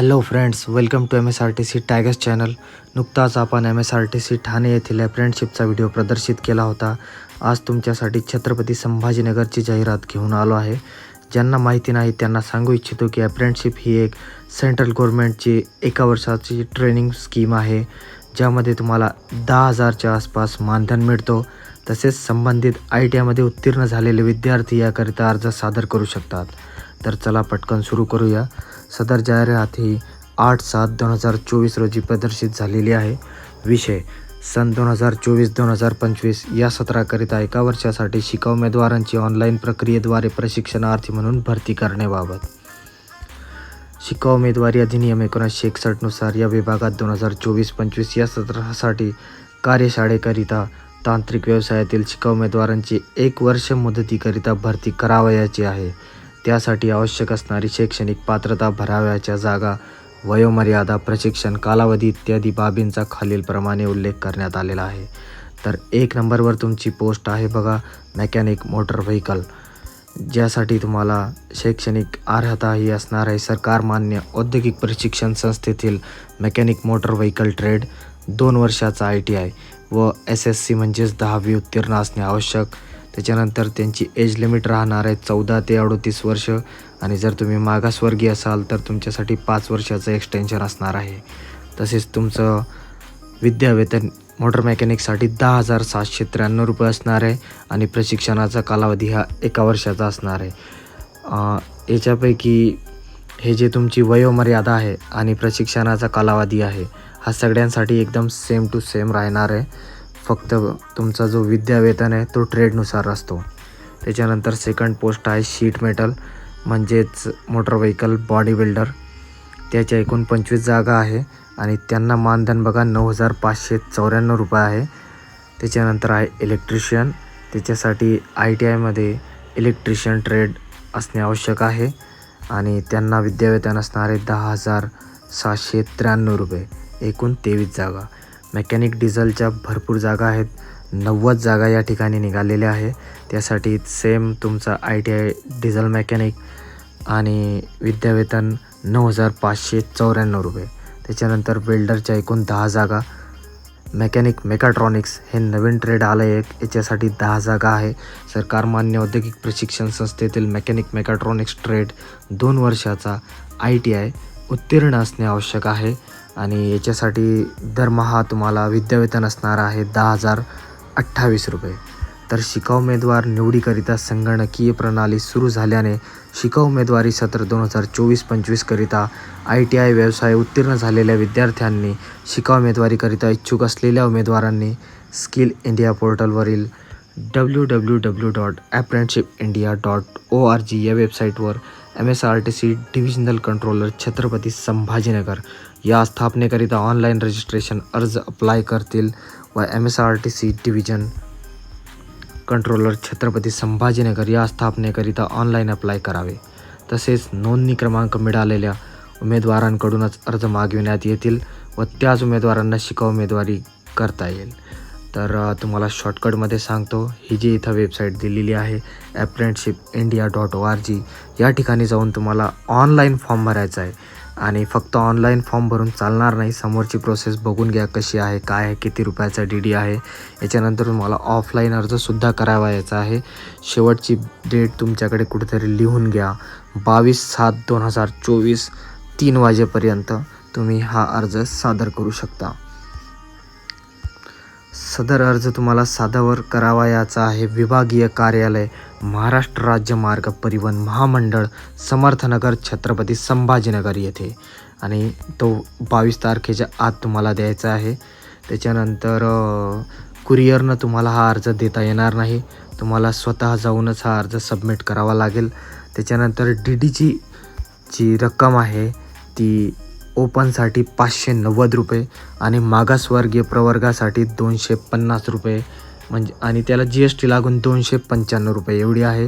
Hello friends welcome to M S R T C tigers channel नुकताच आपण M S R T C Thane येथील अप्रेंटशिपचा video प्रदर्शित केला होता. आज तुमच्यासाठी छत्रपती संभाजीनगरची जाहिरात घेऊन आलो आहे. ज्यांना माहिती नाही त्यांना सांगू इच्छितो की अप्रेंटशिप ही एक सेंट्रल गव्हर्नमेंटची एका वर्षाची ट्रेनिंग स्कीम आहे. ज्यामध्ये तुम्हाला दहा हजारच्या आसपास मानधन मिळतो. तसेच संबंधित आय टी आयमध्ये उत्तीर्ण झालेले विद्यार्थी याकरिता अर्ज सादर करू शकतात. तर चला पटकन सुरू करूया. सदर जाहिरात ही आठ सात दोन हजार चोवीस रोजी प्रदर्शित झालेली आहे. विषय सन दोन हजार चोवीस दोन हजार पंचवीस या सत्राकरिता एका वर्षासाठी शिका उमेदवारांची ऑनलाईन प्रक्रियेद्वारे प्रशिक्षणार्थी म्हणून भरती करण्याबाबत. शिका उमेदवारी अधिनियम एकोणीसशे एकसष्टनुसार या विभागात दोन हजार चोवीस पंचवीस या सत्रासाठी कार्यशाळेकरिता तांत्रिक व्यवसायातील शिका उमेदवारांची एक वर्ष मुदतीकरिता भरती करावयाची आहे. त्यासाठी आवश्यक असणारी शैक्षणिक पात्रता भराव्याच्या जागा वयोमर्यादा प्रशिक्षण कालावधी इत्यादी बाबींचा खालीलप्रमाणे उल्लेख करण्यात आलेला आहे. तर एक नंबरवर तुमची पोस्ट आहे बघा मेकॅनिक मोटर व्हेकल ज्यासाठी तुम्हाला शैक्षणिक अर्हता ही असणार आहे. सरकार मान्य औद्योगिक प्रशिक्षण संस्थेतील मेकॅनिक मोटर व्हेकल ट्रेड दोन वर्षाचा आय टी आय व एस एस सी म्हणजेच दहावी उत्तीर्ण असणे आवश्यक. त्याच्यानंतर त्यांची एज लिमिट राहणार आहे चौदा ते अडोतीस वर्ष. आणि जर तुम्ही मागासवर्गीय असाल तर तुमच्यासाठी पाच वर्षाचं एक्सटेन्शन असणार आहे. तसेच तुमचं विद्यावेतन मोटर मेकॅनिकसाठी दहा हजार सातशे त्र्याण्णव रुपये असणार आहे. आणि प्रशिक्षणाचा कालावधी हा एका वर्षाचा असणार आहे. याच्यापैकी हे जे तुमची वयोमर्यादा आहे आणि प्रशिक्षणाचा कालावधी आहे हा सगळ्यांसाठी एकदम सेम टू सेम राहणार आहे. फक्त तुमचा जो विद्यावेतन आहे तो ट्रेडनुसार असतो. त्याच्यानंतर सेकंड पोस्ट आहे शीट मेटल म्हणजेच मोटर व्हेकल बॉडी बिल्डर त्याच्या एकूण पंचवीस जागा आहे आणि त्यांना मानधन बघा नऊ हजार पाचशे चौऱ्याण्णव रुपये आहे. त्याच्यानंतर आहे इलेक्ट्रिशियन त्याच्यासाठी आय टी आयमध्ये इलेक्ट्रिशियन ट्रेड असणे आवश्यक आहे. आणि त्यांना विद्यावेतन असणारे दहा हजार सहाशे त्र्याण्णव रुपये एकूण तेवीस जागा. मेकॅनिक डिझेलच्या भरपूर जागा आहेत. नव्वद जागा या ठिकाणी निघालेल्या आहे त्यासाठी सेम तुमचा I T I diesel mechanic आणि विद्यावेतन नऊ हजार पाचशे चौऱ्याण्णव रुपये. त्याच्यानंतर वेल्डरच्या एकूण दहा जागा. मेकॅनिक मेकाट्रॉनिक्स हे नवीन ट्रेड आलं आहे एक याच्यासाठी दहा जागा आहे. सरकार मान्य औद्योगिक प्रशिक्षण संस्थेतील मेकॅनिक मेकाट्रॉनिक्स ट्रेड दोन वर्षाचा आय टी आय उत्तीर्ण असणे आवश्यक आहे. आणि याच्यासाठी दरमहा तुम्हाला विद्यावेतन असणार आहे दहा हजार अठ्ठावीस रुपये. तर शिकाऊ उमेदवार निवडीकरिता संगणकीय प्रणाली सुरू झाल्याने शिकाऊ उमेदवारी सत्र दोन हजार चोवीस पंचवीसकरिता आय टी आय व्यवसाय उत्तीर्ण झालेल्या विद्यार्थ्यांनी शिकाऊ उमेदवारीकरिता इच्छुक असलेल्या उमेदवारांनी skill India पोर्टलवरील W W W dot apprenticeship India dot O R G या वेबसाईटवर M S R T C divisional controller Chhatrapati Sambhajinagar या स्थापनेकरिता ऑनलाईन रजिस्ट्रेशन अर्ज अप्लाय करतील व M S R T C division controller Chhatrapati Sambhajinagar या स्थापनेकरिता online apply करावे. तसेच नोंदणी क्रमांक मिळालेल्या उमेदवारांकडूनच अर्ज मागविण्यात येतील व त्याच उमेदवारांना शिकाऊ उमेदवारी करता येईल. तर तुम्हाला शॉर्टकटमध्ये सांगतो ही जी इथं वेबसाईट दिलेली आहे apprenticeship India dot O R G या ठिकाणी जाऊन तुम्हाला ऑनलाईन फॉर्म भरायचा आहे. आणि फक्त ऑनलाईन फॉर्म भरून चालणार नाही समोरची प्रोसेस बघून घ्या कशी आहे काय आहे किती रुपयाचा डी डी आहे. याच्यानंतर तुम्हाला ऑफलाईन अर्जसुद्धा करावायचा आहे. शेवटची डेट तुमच्याकडे कुठेतरी लिहून घ्या. बावीस सात दोन हजार चोवीस तीन वाजेपर्यंत तुम्ही हा अर्ज सादर करू शकता. सदर अर्ज तुम्हाला सादर करावयाचा आहे. विभागीय कार्यालय महाराष्ट्र राज्य मार्ग परिवहन महामंडळ समर्थनगर छत्रपती संभाजीनगर येथे. आणि तो बावीस तारखेच्या आत तुम्हाला द्यायचा आहे. त्याच्यानंतर कुरिअरनं तुम्हाला हा अर्ज देता येणार नाही. तुम्हाला स्वतः जाऊनच हा अर्ज सबमिट करावा लागेल. त्याच्यानंतर डी डीची जी रक्कम आहे ती ओपनसाठी पाचशे नव्वद रुपये आणि मागासवर्गीय प्रवर्गासाठी दोनशे पन्नास रुपये. म्हणजे आणि त्याला जी एस टी लागून दोनशे पंच्याण्णव रुपये एवढी आहे.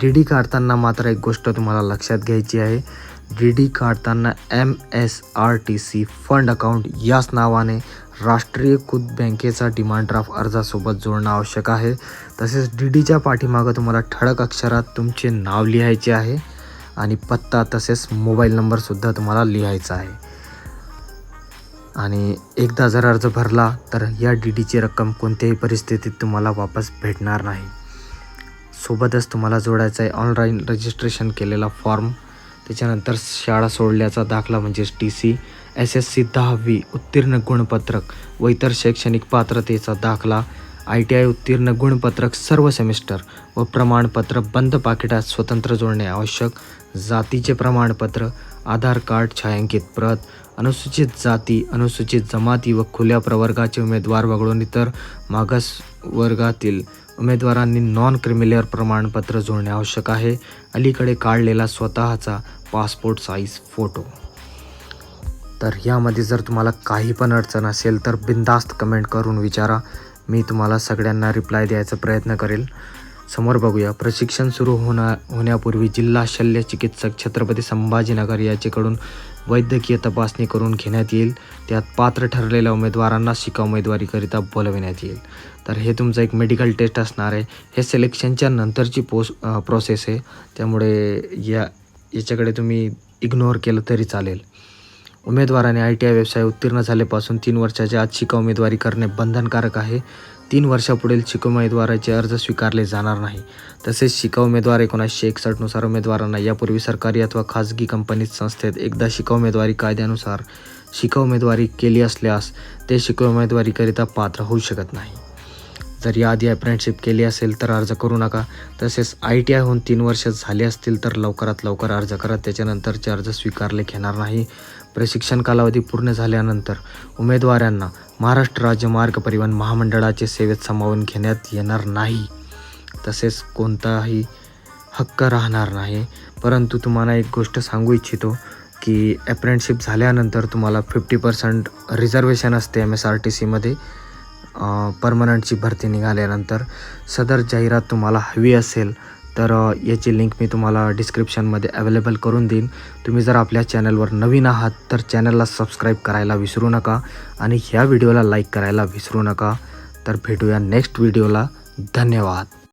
डी डी काढताना मात्र एक गोष्ट तुम्हाला लक्षात घ्यायची आहे. डी डी काढताना M S R T C fund account याच नावाने राष्ट्रीयकृत बँकेचा डिमांड ड्राफ्ट अर्जासोबत जोडणं आवश्यक आहे. तसेच डी डीच्या पाठीमागं तुम्हाला ठळक अक्षरात तुमचे नाव लिहायचे आहे. आणि पत्ता तसेच मोबाईल नंबरसुद्धा तुम्हाला लिहायचा आहे. आणि एकदा जर अर्ज भरला तर या डी डीची रक्कम कोणत्याही परिस्थितीत तुम्हाला वापस भेटणार नाही. सोबतच तुम्हाला जोडायचा आहे ऑनलाईन रजिस्ट्रेशन केलेला फॉर्म त्याच्यानंतर शाळा सोडल्याचा दाखला म्हणजेच T C S S C दहावी उत्तीर्ण गुणपत्रक व इतर शैक्षणिक पात्रतेचा दाखला आय टी आय उत्तीर्ण गुणपत्रक सर्व सेमिस्टर व प्रमाणपत्र बंद पाकिटात स्वतंत्र जोडणे आवश्यक जातीचे प्रमाणपत्र आधार कार्ड छायांकित प्रत अनुसूचित जाती अनुसूचित जमाती व खुल्या प्रवर्गाचे उमेदवार वगळून इतर मागास वर्गातील उमेदवारांनी नॉन क्रिमिलेअर प्रमाणपत्र जोडणे आवश्यक आहे. अलीकडे काढलेला स्वतःचा पासपोर्ट साईज फोटो तर यामध्ये जर तुम्हाला काही पण अडचण असेल तर बिंदास्त कमेंट करून विचारा. मी तुम्हाला सगळ्यांना रिप्लाय द्यायचा प्रयत्न करेल. समोर बघूया. प्रशिक्षण सुरू होणार होण्यापूर्वी जिल्हा शल्य चिकित्सक छत्रपती संभाजीनगर याचेकडून वैद्यकीय तपासणी करून घेण्यात येईल. त्यात पात्र ठरलेल्या उमेदवारांना शिका उमेदवारीकरिता बोलविण्यात येईल. तर हे तुमचं एक मेडिकल टेस्ट असणार आहे. हे सिलेक्शनच्या नंतरची पोस प्रोसेस आहे. त्यामुळे या याच्याकडे तुम्ही इग्नोर केलं तरी चालेल. उमेदवाराने आय टी आय व्यवसाय उत्तीर्ण झाल्यापासून तीन वर्षाच्या आत शिका उमेदवारी करणे बंधनकारक आहे. तीन वर्षापुढील शिका उमेदवाराचे अर्ज स्वीकारले जाणार नाही. तसेच शिका उमेदवार एकोणीसशे एकसष्टनुसार उमेदवारांना यापूर्वी सरकारी अथवा खाजगी कंपनीत संस्थेत एकदा शिका उमेदवारी कायद्यानुसार शिका उमेदवारी केली असल्यास ते शिका उमेदवारीकरिता पात्र होऊ शकत नाही. जर याआधी अप्रेंटशिप केली असेल तर अर्ज करू नका. तसेच आय टी आयहून तीन वर्ष झाले असतील तर लवकरात लवकर अर्ज करा. त्याच्यानंतरचे अर्ज स्वीकारले घेणार नाही. प्रशिक्षण कालावधी पूर्ण झाल्यानंतर उमेदवारांना महाराष्ट्र राज्य मार्ग परिवहन महामंडळाचे सेवेत सामावून घेण्यात येणार नाही. तसेच कोणताही हक्क राहणार नाही. परंतु तुम्हाला एक गोष्ट सांगू इच्छितो की अप्रेंटशिप झाल्यानंतर तुम्हाला फिफ्टी पर्सेंट रिझर्वेशन असते एम एस आर टी सीमध्ये परमनंटची भरती निघाल्यानंतर सदर जाहिरात तुम्हाला हवी असेल तर याची लिंक मी तुम्हाला डिस्क्रिप्शनमध्ये अवेलेबल करून देईन. तुम्ही जर आपल्या चॅनलवर नवीन आहात तर चॅनलला सबस्क्राईब करायला विसरू नका आणि ह्या व्हिडिओला लाईक करायला विसरू नका. तर भेटूया नेक्स्ट व्हिडिओला धन्यवाद.